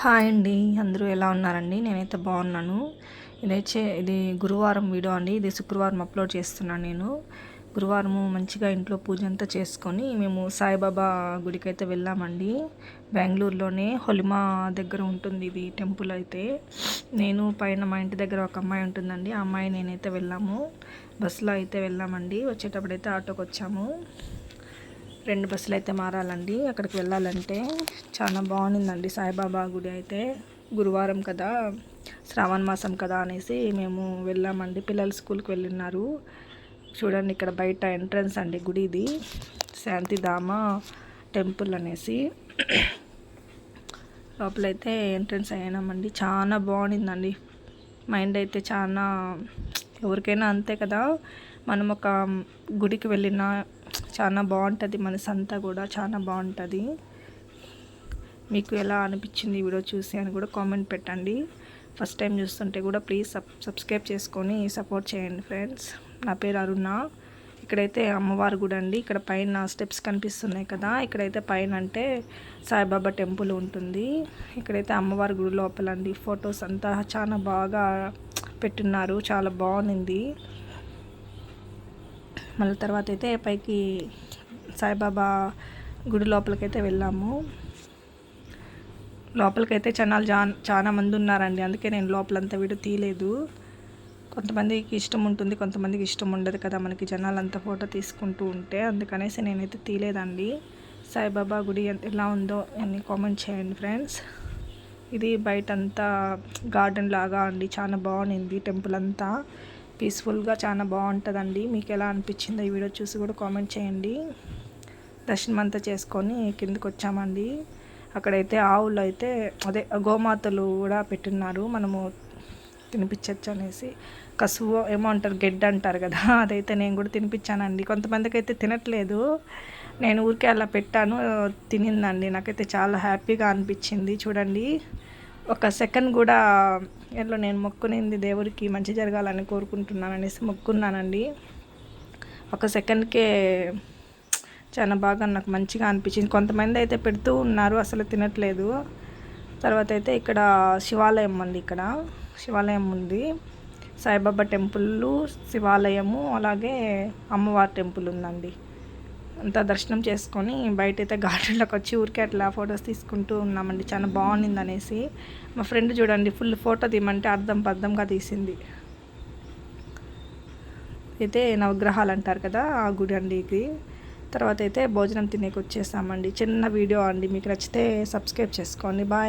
Hi అండి అందరూ ఎలా ఉన్నారండి? నేనైతే బాగున్నాను. ఇదైతే ఇది గురువారం వీడియో అండి. ఇది శుక్రవారం అప్లోడ్ చేస్తున్నాను నేను. గురువారం మంచిగా ఇంట్లో పూజ అంతా చేసుకొని మేము సాయిబాబా గుడికి అయితే వెళ్ళామండి. బెంగళూరులోనే హొలిమా దగ్గర ఉంటుంది ఇది టెంపుల్ అయితే. నేను పైన మా ఇంటి దగ్గర ఒక అమ్మాయి ఉంటుందండి. ఆ అమ్మాయి నేనైతే వెళ్ళాము. బస్సులో అయితే వెళ్ళామండి. వచ్చేటప్పుడు అయితే ఆటోకి వచ్చాము రెండు బస్సులు అయితే మారాలండి. అక్కడికి వెళ్ళాలంటే చాలా బాగుందండి. సాయిబాబా గుడి అయితే గురువారం కదా శ్రావణ మాసం కదా అనేసి మేము వెళ్ళామండి. పిల్లలు స్కూల్కి వెళ్ళినారు. చూడండి ఇక్కడ బయట ఎంట్రన్స్ అండి గుడి ఇది శాంతిధామ టెంపుల్ అనేసి. లోపలైతే ఎంట్రన్స్ అయినామండి. చాలా బాగుండిందండి మైండ్ అయితే చాలా ఎవరికైనా అంతే కదా. మనం ఒక గుడికి వెళ్ళిన చాలా బాగుంటుంది మనసు అంతా కూడా చాలా బాగుంటుంది. మీకు ఎలా అనిపించింది వీడియో చూసి అని కూడా కామెంట్ పెట్టండి. ఫస్ట్ టైం చూస్తుంటే కూడా ప్లీజ్ సబ్ సబ్స్క్రైబ్ చేసుకొని సపోర్ట్ చేయండి ఫ్రెండ్స్ నా పేరు అరుణ. ఇక్కడైతే అమ్మవారి గుడి అండి. ఇక్కడ పైన స్టెప్స్ కనిపిస్తున్నాయి కదా. ఇక్కడైతే పైన అంటే సాయిబాబా టెంపుల్ ఉంటుంది. ఇక్కడైతే అమ్మవారి గుడి లోపల అండి ఫొటోస్ అంతా చాలా బాగా పెట్టున్నారు. చాలా బాగుంది. మళ్ళీ తర్వాత అయితే పైకి సాయిబాబా గుడి లోపలికైతే వెళ్ళాము. లోపలికైతే జనాలు జా చాలా మంది ఉన్నారండి. అందుకే నేను లోపలంతా వీడియో తీయలేదు. కొంతమందికి ఇష్టం ఉంటుంది కొంతమందికి ఇష్టం ఉండదు కదా మనకి జనాలంతా ఫోటో తీసుకుంటూ ఉంటే. అందుకనేసి నేనైతే తీయలేదండి. సాయిబాబా గుడి ఎలా ఉందో అని కామెంట్ చేయండి ఫ్రెండ్స్. ఇది బయట అంతా గార్డెన్ లాగా అండి. చాలా బాగుంది టెంపుల్ అంతా. పీస్ఫుల్గా చాలా బాగుంటుందండి. మీకు ఎలా అనిపించిందో ఈ వీడియో చూసి కూడా కామెంట్ చేయండి. దర్శనం అంతా చేసుకొని కిందకి వచ్చామండి అక్కడైతే ఆవులు అయితే అదే గోమాతలు కూడా పెట్టున్నారు. మనము తినిపించచ్చు అనేసి కసువు ఏమో అంటారు గెడ్డ అంటారు కదా. అదైతే నేను కూడా తినిపించానండి కొంతమందికి అయితే తినట్లేదు. నేను ఊరికే అలా పెట్టాను. తినిందండి. నాకైతే చాలా హ్యాపీగా అనిపించింది. చూడండి. ఒక సెకండ్ కూడా ఎట్లా నేను మొక్కునింది దేవుడికి మంచి జరగాలని కోరుకుంటున్నాను అనేసి మొక్కున్నానండి. ఒక సెకండ్కే చాలా బాగా నాకు మంచిగా అనిపించింది. కొంతమంది అయితే పెడుతూ ఉన్నారు అసలు తినట్లేదు. తర్వాత అయితే ఇక్కడ శివాలయం అండి ఇక్కడ. శివాలయం ఉంది. సాయిబాబా టెంపుల్ శివాలయము అలాగే అమ్మవారి టెంపుల్ ఉందండి. అంతా దర్శనం చేసుకొని బయట అయితే గార్డెన్లోకి వచ్చి ఊరికే అట్లా ఫొటోస్ తీసుకుంటూ ఉన్నామండి. చాలా బాగుంది అనేసి మా ఫ్రెండ్ చూడండి ఫుల్ ఫోటో తీయమంటే అర్థం పర్థంగా తీసింది. అయితే నవగ్రహాలు అంటారు కదా ఆ గుడి అండి ఇది. తర్వాత అయితే భోజనం తినేకి వచ్చేసామండి చిన్న వీడియో అండి మీకు నచ్చితే సబ్స్క్రైబ్ చేసుకోండి. బాయ్.